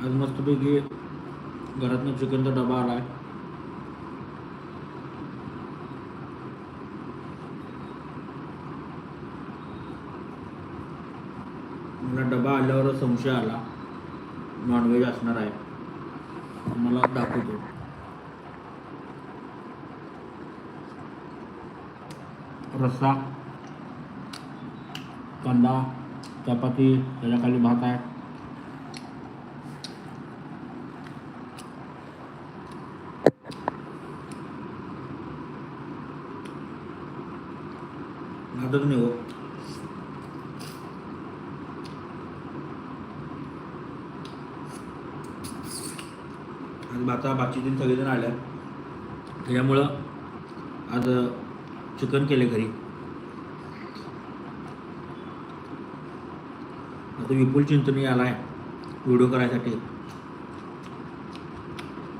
आज मस्तपैकी घरातनं चिकनचा डबा आला आहे मला डबा आल्यावर संशय आला. नॉनव्हेज असणार आहे. मला दाखवतो. रस्सा कांदा चपाती त्याच्याखाली भात आहे. भातच नाही हो. आज भाता भाची तीन सगळेजण आल्या. त्याच्यामुळं आज चिकन केले घरी. आता विपुल चिंतनी आला आहे व्हिडिओ करायसाठी.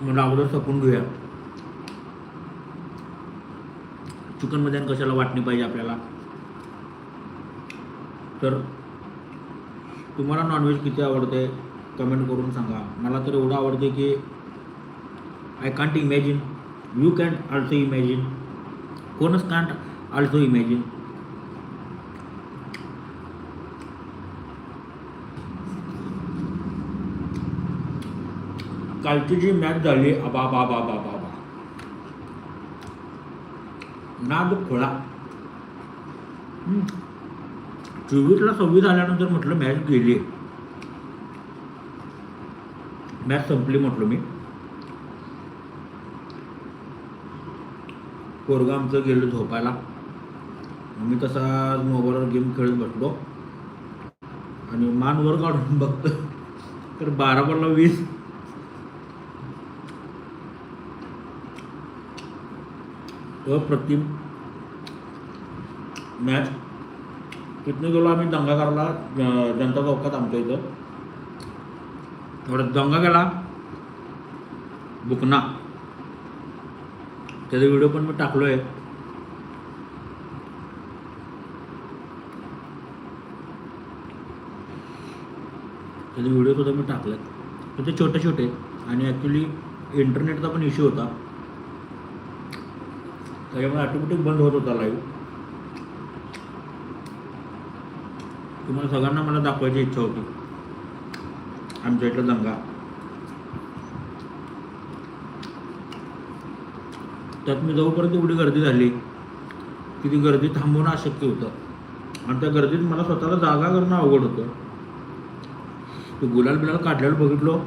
म्हणून अगोदर सपून घेऊया. चिकनमध्ये आणि कशाला वाटणी पाहिजे आपल्याला? तर तुम्हाला नॉनव्हेज किती आवडते? कमेंट करून सांगा. मला तर एवढं आवडते की I can't imagine you can also imagine कोणच कांट ऑल्सो इमॅजिन कालची जी मॅच झाली आबा बा बा बा बा बा नाद खोळा. चोवीसला सव्वीस आल्यानंतर म्हटलं मॅच गेली मॅच संपली म्हटलं मी. पोरगा आमचं गेलो झोपायला. मी तसा मोबाईलवर गेम खेळत बसलो. आणि मान वर काढून बघतो तर बारा बॉलला वीस. अप्रतिम. मॅच तिथनं गेलो आम्ही दंगा करायला जनता चौकात आमच्या इथं. थोडं दंगा केला. बुकना. त्याचा व्हिडिओ पण मी टाकलो आहे त्याचे व्हिडिओ सुद्धा मी टाकलेत तर ते छोटे छोटे. आणि ॲक्च्युली इंटरनेटचा पण इश्यू होता. त्याच्यामुळे ऑटोमॅटिक बंद होत होता लाईव्ह तुम्हाला सगळ्यांना मला दाखवायची इच्छा होती. आमच्या इथला दंगा. त्यात मी जवळपर्यंत एवढी गर्दी झाली की ती गर्दी थांबवणं अशक्य होतं. आणि त्या गर्दीत मला स्वतःला जागा करणं अवघड होतं. ते गुलाल बिलाल काढलेलं बघितलो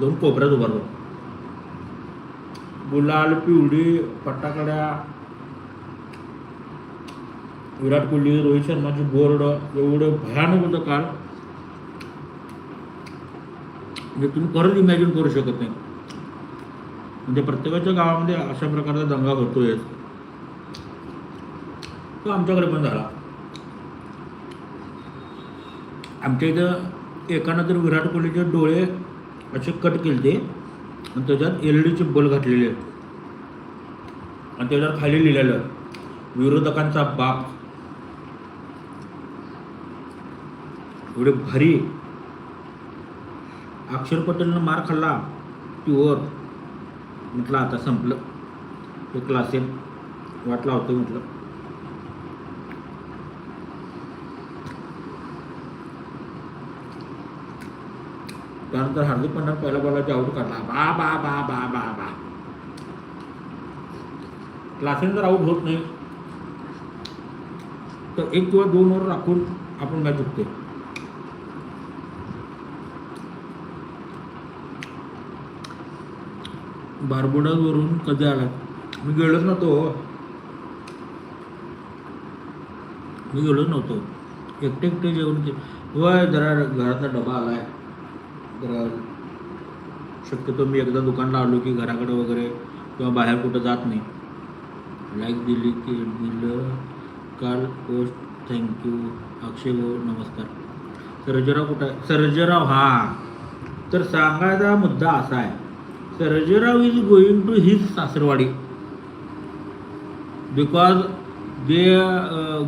दोन कोपऱ्यात उभारलो. गुलाल पिवळी पट्टाकड्या विराट कोहली रोहित शर्माची बोर्ड एवढं भयानक होतं काल. म्हणजे तुम्ही परत इमॅजिन करू शकत नाही. म्हणजे प्रत्येकाच्या गावामध्ये अशा प्रकारचा दंगा होतोय तो आमच्याकडे पण झाला. आमच्या इथं एकानं तर विराट कोहलीचे डोळे असे कट केले ते आणि त्याच्यात एल ई डीचे बल घातलेले. आहेत आणि त्याच्यावर खाली लिहिलेलं विरोधकांचा बाप. एवढे भारी. अक्षर पटेलनं मार खाल्ला प्युअर म्हटलं आता संपलं. ते क्लासेल वाटला लावतो म्हटलं. त्यानंतर हार्दिक पंड्या पहिला बॉलाची आऊट काढला. बा बा बा बा बा बा. क्लासेल जर आऊट होत नाही तर एक किंवा दोन ओव्हर राखून आपण मॅच जिंकते बारबोडावरून कधी आला? मी गेलोच नव्हतो. मी गेलोच नव्हतो. एकटे एकटे जेवण के वय जरा घरातला डबा आलाय. जरा शक्यतो मी एकदा दुकानला आलो की घराकडे वगैरे किंवा बाहेर कुठं जात नाही. लाईक दिली की दिलं. काल पोस्ट थँक्यू अक्षय भाऊ नमस्कार. सर्जराव कुठं आहे? सर्जेराव हां. तर सांगायचा मुद्दा असा आहे. Sarjerao is going to his सासरवाडी. Because they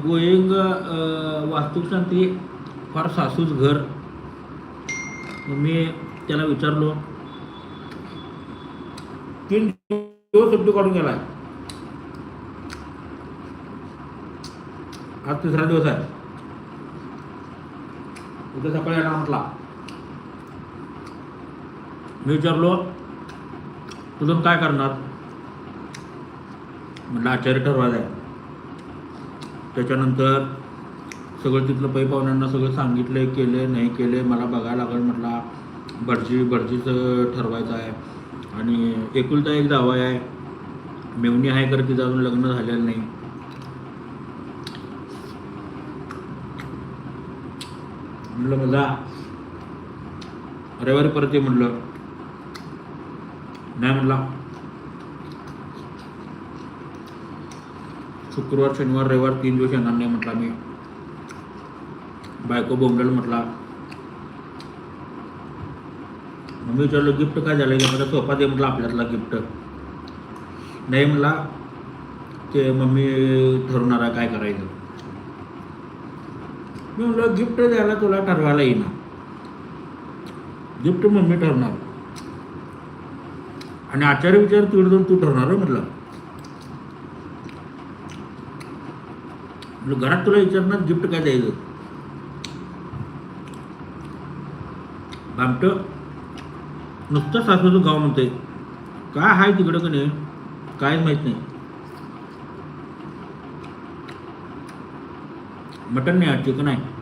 going वास्तुशांती फॉर सासूच घर. मी त्याला विचारलो तीन दिवस सुट्टी काढून गेला आज तिसरा दिवस आहे. उद्या सकाळी येणार म्हटला. मी विचारलो तुझून काय करणार? म्हटलं आचार्य ठरवायचं आहे. त्याच्यानंतर सगळं तिथलं पै पाहुण्यांना सगळं सांगितलं केले नाही केले मला बघायला लागेल म्हटला भटजी भटजीचं ठरवायचं आहे. आणि एकुलता एक जावा आहे. मेवणी आहे कर तिचं अजून लग्न झालेलं नाही. म्हटलं मला रविवारी परत ये म्हटलं नाही म्हटला शुक्रवार शनिवार रविवार तीन दिवस येणार नाही म्हटला मी. बायको बोंबलेल म्हटला. मग मी विचारलं गिफ्ट काय झालं मला सोफा दे म्हटलं आपल्यातला गिफ्ट नाही म्हटला ते मम्मी ठरवणार आहे काय करायचं? मी म्हटलं गिफ्ट द्यायला तुला ठरवायला येईना. गिफ्ट मम्मी ठरवणार. आणि आचार्य विचार तिकडे जाऊन तू ठरवणार म्हटलं. घरात तुला विचारणार गिफ्ट काय द्यायचं? बामट नुसतं सासूचं गाव म्हणते काय आहे तिकडं का नाही? काय माहीत नाही. मटन नाही चिकन आहे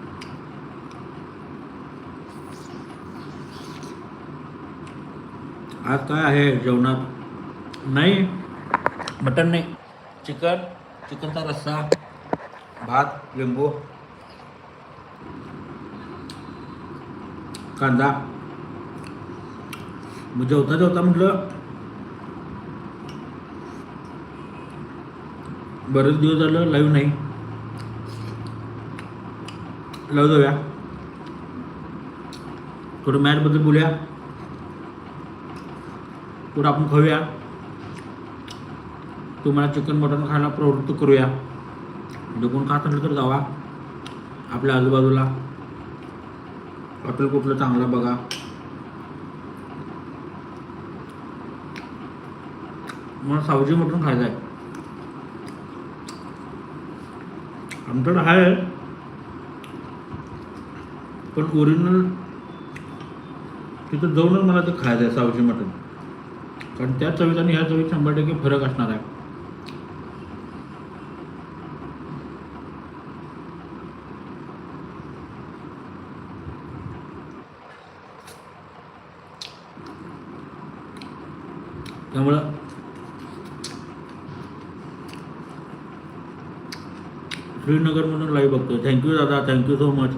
आज काय आहे जेवणात? नाही मटन नाही. चिकन चिकनचा रस्सा भात लिंबू कांदा. मग जेवता जेवता म्हटलं बरेच दिवस झालं लाईव्ह नाही. लाव जाऊया. थोडं मॅचबद्दल बोलूया. थोडं आपण खाऊया? तुम्हाला चिकन मटन खायला प्रवृत्त करूया. म्हणजे कोण खात असेल तर जावा. आपल्या आजूबाजूला. हॉटेल कुठलं चांगलं बघा. मला सावजी मटण खायचं आहे. आमच्याकडं आहे. पण ओरिजिनल तिथं जाऊनच मला ते खायचं आहे सावजी मटण. कारण त्या चवीत आणि ह्या चवीत शंभर टक्के फरक असणार आहे. त्यामुळं श्रीनगरमधून लाईव्ह बघतो थँक्यू दादा. थँक्यू सो मच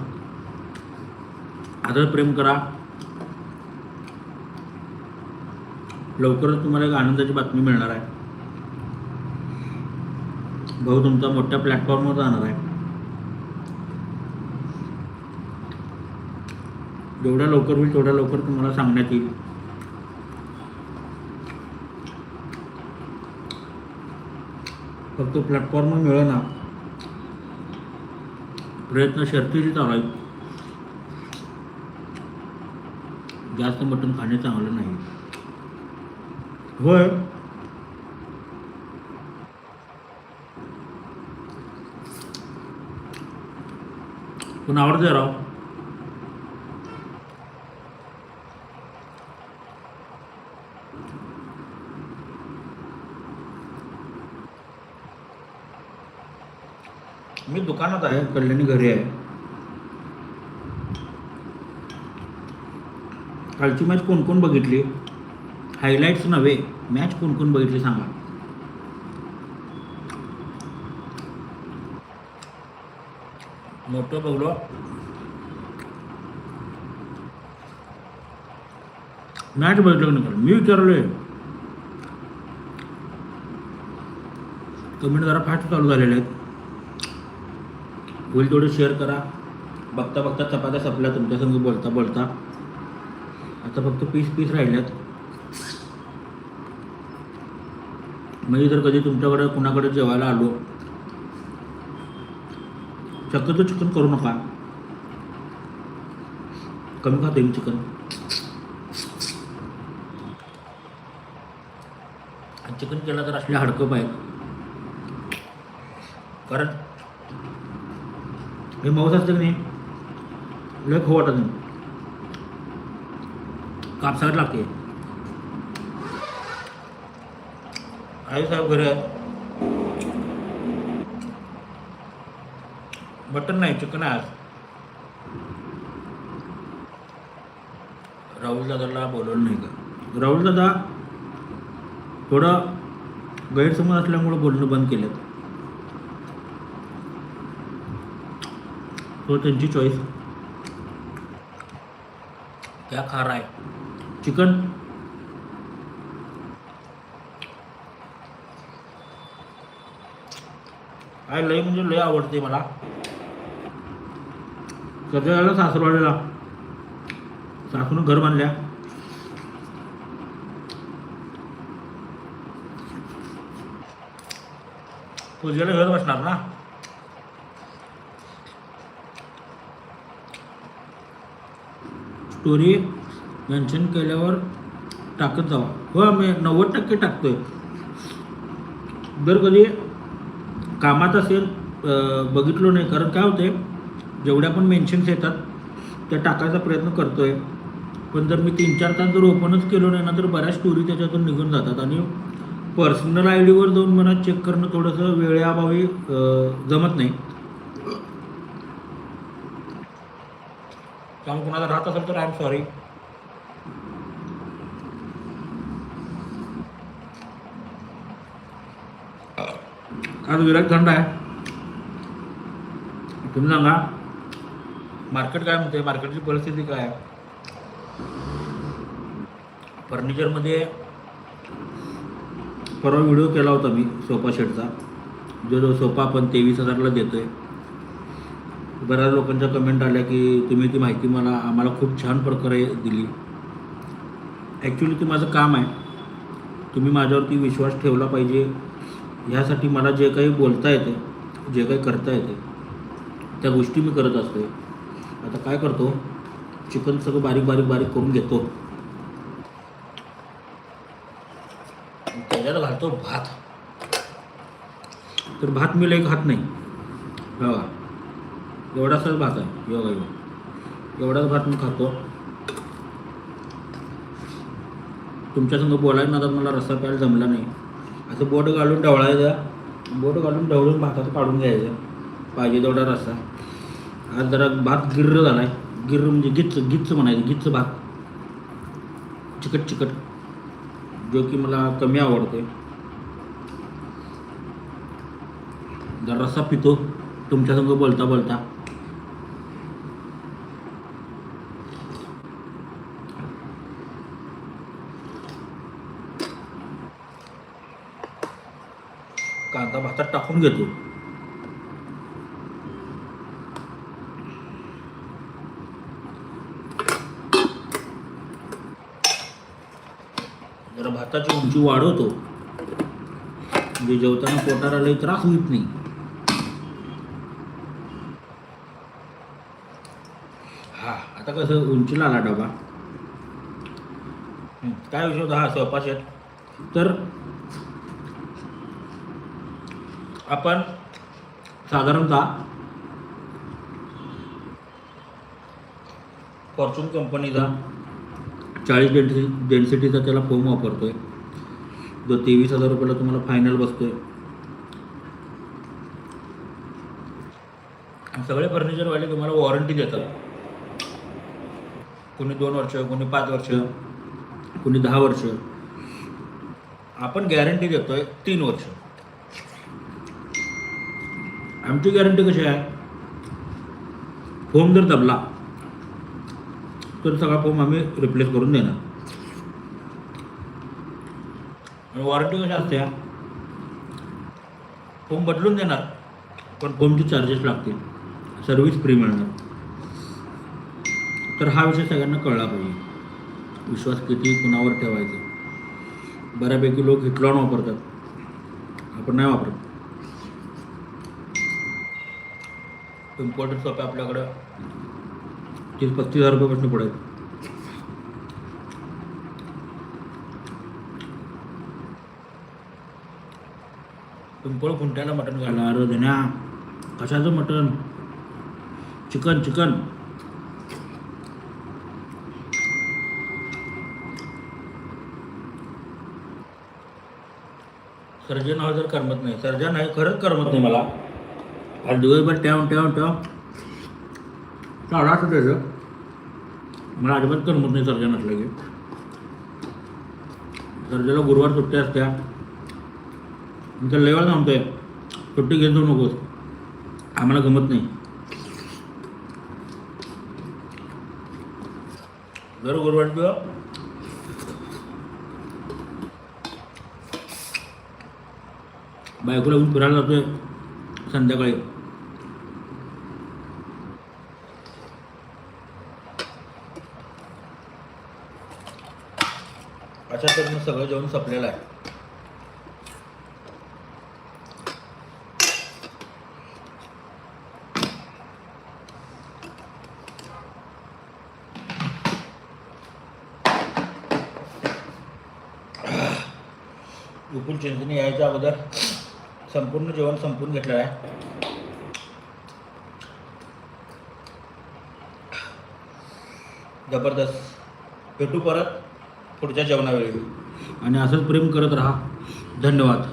आदर प्रेम करा. लवकरच तुम्हाला एक आनंदाची बातमी मिळणार आहे. भाऊ तुमचा मोठ्या प्लॅटफॉर्मवर जाणार आहे. जेवढ्या लवकर होईल तेवढ्या लवकर तुम्हाला सांगण्यात येईल. फक्त प्लॅटफॉर्म मिळेना. प्रयत्न शर्तीशी चालू आहेत. जास्त मटण खाणे चांगलं नाही. होय पण आवडते राव? मी दुकानात आहे. कल्याणी घरी आहे. कालची मॅच कोण कोण बघितली? हायलाईट्स नव्हे मॅच कोण कोण बघितली सांगा. मोठं बघलो मॅच बघितलं नका मी विचारलोय. कमेंट जरा फास्ट चालू झालेले आहेत. होईल तेवढं शेअर करा. बघता बघता चपात्या संपल्या तुमच्या संग बोलता बोलता. आता फक्त पीस पीस राहिल्यात मी जर कधी तुमच्याकडे कुणाकडे जेवायला आलो शक्यतो चिकन करू नका. कमी खाते मी चिकन. चिकन केलं तर असले हडकप पाहिजे कारण हे मऊस असतं की नाही? लय खो नाही. कापसावर लागते. आई साहेब घरी आहे मटन नाही चिकन आहे आज. राहुल दादाला बोलवलं नाही का? राहुल दादा थोडं गैरसमज असल्यामुळं बोलणं बंद केलं तो त्यांची चॉईस क्या खा रहा है चिकन? काय लय म्हणजे लय आवडते मला. सगळ्याला सासरवाडीला? सासून घर बांधल्या. पूजेला घर बसणार ना? स्टोरी मेन्शन केल्यावर टाकत जावा हो मी नव्वद टक्के टाकतोय. जर कधी कामात असेल बघितलो नाही. कारण काय होते जेवढ्या पण मेन्शन्स येतात त्या टाकायचा प्रयत्न करतो आहे पण जर मी तीन चार तास जर ओपनच केलो नाही ना तर बऱ्याच स्टोरी त्याच्यातून निघून जातात. आणि पर्सनल आय डीवर जाऊन मला चेक करणं थोडंसं वेळेअभावी जमत नाही. त्यामुळे कुणाला राहत असेल तर आय एम सॉरी आज विराट थंड आहे. तुम्ही सांगा मार्केट काय म्हणते मार्केटची परिस्थिती काय आहे? फर्निचरमध्ये परवा व्हिडिओ केला होता मी सोफा शेटचा जो जो सोफा आपण तेवीस हजारला देतो आहे बऱ्याच लोकांच्या कमेंट आल्या की तुम्ही ती माहिती मला आम्हाला खूप छान प्रकारे दिली. ॲक्च्युली ते माझं काम आहे. तुम्ही माझ्यावरती विश्वास ठेवला पाहिजे. ह्यासाठी मला जे काही बोलता येते जे काही करता येते त्या गोष्टी मी करत असते आता काय करतो चिकन सगळं बारीक बारीक बारीक करून घेतो. त्याच्यात घालतो भात. तर भात मी लई खात नाही. बघा एवढासाच भात आहे. योगा योग एवढाच भात मी खातो. तुमच्यासंग बोलायला ना मला रस्सा प्यायला जमला नाही. असं बोट घालून ढवळायचं. बोट घालून ढवळून भाताचं काढून घ्यायचं. पाहिजे तेवढा रस्सा. आज जरा भात गिर्र झाला आहे गिर्र म्हणजे गिच्च गिच्च म्हणायचं गिच्च भात. चिकट चिकट. जो की मला कमी आवडते जर रस्सा पितो. तुमच्यासंग बोलता बोलता. कांदा भातात टाकून घेतो. जरा भाताची उंची वाढवतो. म्हणजे जेवताना पोटाला त्रास होत नाही. हा आता कसं उंचीला आला डबा. काय विषय होता हा सोपा तर आपण साधारणतः फॉर्च्यून कंपनीचा चाळीस डेन्सि डेन्सिटीचा त्याला फोम वापरतोय. जो तेवीस हजार रुपयाला तुम्हाला फायनल बसतोय. आहे सगळे फर्निचरवाले तुम्हाला वॉरंटी देतात. कोणी दोन वर्ष कोणी पाच वर्ष कोणी दहा वर्ष. आपण गॅरंटी देतोय तीन वर्ष. आमची गॅरंटी कशी आहे? फोम जर दबला तर सगळा फोम आम्ही रिप्लेस करून देणार. आणि वॉरंटी कशी असते? फोम बदलून देणार पण फोमचे चार्जेस लागतील. सर्व्हिस फ्री मिळणार. तर हा विषय सगळ्यांना कळला पाहिजे. विश्वास किती कुणावर ठेवायचा? बऱ्यापैकी लोक हिटलॉन वापरतात. आपण नाही वापरत. इम्पॉर्टंट सोपे आपल्याकडं. तीस पस्तीस हजार रुपयापासून पडेल पिंपळ खुंट्याला मटण घाला अरे धन्या कशाचं मटण चिकन चिकन. सर्जन हा जर करमत नाही सर्जन आहे खरंच करमत नाही मला. आज दिवसभर ठेव ठेव ठेव चालू असं त्याचं मला अजिबात करमत नाही सर्जन असलं की सर्जनला गुरुवार सुट्टी असत्या तर लेवल सांगतोय सुट्टी घेत जाऊ नकोस आम्हाला गमत नाही दर गुरुवार किंवा बायकोला घेऊन फिरायला जातोय संध्याकाळी. अशा तऱ्हेनं सगळं जेवण संपलेलं आहे. विपुल चिंचणी यायच्या अगोदर. संपूर्ण जेवण संपून घेतलं आहे. जबरदस्त. भेटू परत पुढच्या जेवणावेळी. आणि असंच प्रेम करत राहा. धन्यवाद.